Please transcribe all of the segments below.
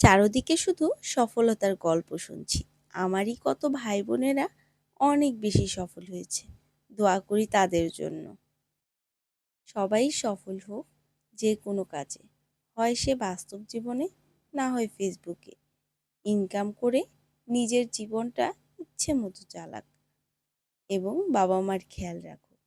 চারদিকে শুধু সফলতার গল্প শুনছি। আমারই কত ভাই বোনেরা অনেক বেশি সফল হয়েছে। দোয়া করি তাদের জন্য। সবাই সফল হোক যে কোনো কাজে। হয় সে বাস্তব জীবনে, না হয় ফেসবুকে। ইনকাম করে নিজের জীবনটা ইচ্ছে মতো চালাক এবং বাবা মার খেয়াল রাখুক।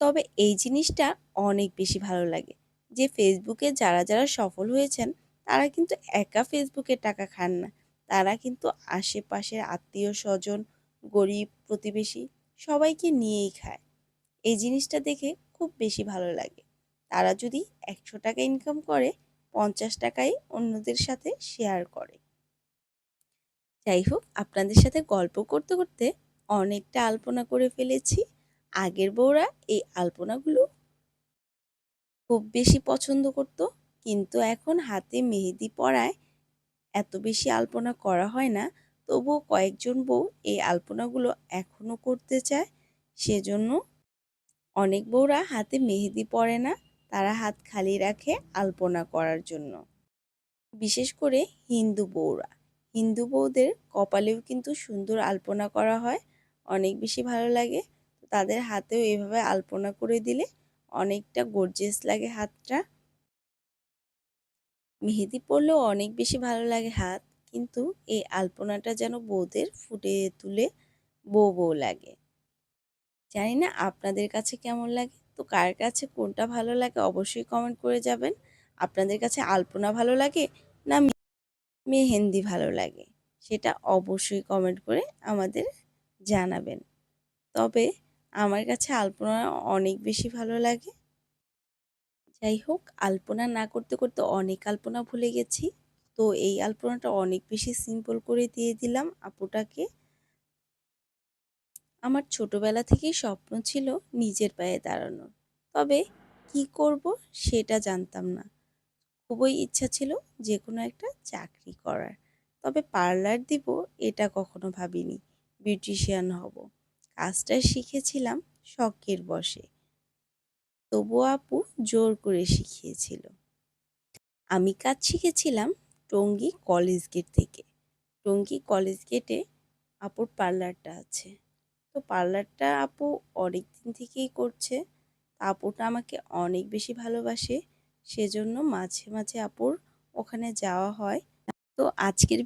তবে এই জিনিসটা অনেক বেশি ভালো লাগে যে, ফেসবুকে যারা যারা সফল হয়েছেন তারা কিন্তু একা ফেসবুকে টাকা খান না। তারা কিন্তু আশেপাশের আত্মীয় স্বজন, গরিব প্রতিবেশী সবাইকে নিয়েই খায়। এই জিনিসটা দেখে খুব বেশি ভালো লাগে। তারা যদি একশো টাকা ইনকাম করে, পঞ্চাশ টাকাই অন্যদের সাথে শেয়ার করে। যাই হোক, আপনাদের সাথে গল্প করতে করতে অনেকটা আলপনা করে ফেলেছি। আগের বউরা এই আলপনাগুলো খুব বেশি পছন্দ করতো। কিন্তু এখন হাতে মেহেদি পরায় এত বেশি আলপনা করা হয় না, তবুও কয়েকজন বউ এই আলপনাগুলো এখনও করতে চায়। সেজন্য অনেক বউরা হাতে মেহেদি পরে না, তারা হাত খালি রাখে আলপনা করার জন্য। বিশেষ করে হিন্দু বউরা। হিন্দু বউদের কপালেও কিন্তু সুন্দর আলপনা করা হয়, অনেক বেশি ভালো লাগে। তাদের হাতেও এভাবে আলপনা করে দিলে অনেকটা গর্জেস লাগে হাতটা। মেহেদি পরলেও অনেক বেশি ভালো লাগে হাত, কিন্তু এই আলপনাটা যেন বউদের ফুটে তুলে বউ বউ লাগে। জানি না আপনাদের কাছে কেমন লাগে, তো কার কাছে কোনটা ভালো লাগে অবশ্যই কমেন্ট করে যাবেন। আপনাদের কাছে আলপনা ভালো লাগে না মেহেন্দি ভালো লাগে, সেটা অবশ্যই কমেন্ট করে আমাদের জানাবেন। তবে আমার কাছে আলপনা অনেক বেশি ভালো লাগে যাই হোক, আলপনা না করতে করতে অনেক আলপনা ভুলে গেছি। তো এই আলপনাটা অনেক বেশি সিম্পল করে দিয়ে দিলাম আপুটাকে। আমার ছোটবেলা থেকেই স্বপ্ন ছিল নিজের পায়ে দাঁড়ানোর। তবে কি করব সেটা জানতাম না। খুবই ইচ্ছা ছিল যে কোনো একটা চাকরি করার। তবে পার্লার দিব এটা কখনো ভাবিনি। বিউটিশিয়ান হব। কাজটা শিখেছিলাম শখের বসে তবুও আপু জোর করে শিখিয়েছিল। আমি কাজ শিখেছিলাম টঙ্গী কলেজ গেট থেকে। টঙ্গী কলেজ গেটে আপুর পার্লারটা আছে। তো পার্লারটা আপু অনেক দিন থেকেই করছে। আপুটা আমাকে অনেক বেশি ভালোবাসে। সেজন্য মাঝে মাঝে আপুর ওখানে যাওয়া হয়। তো আজকের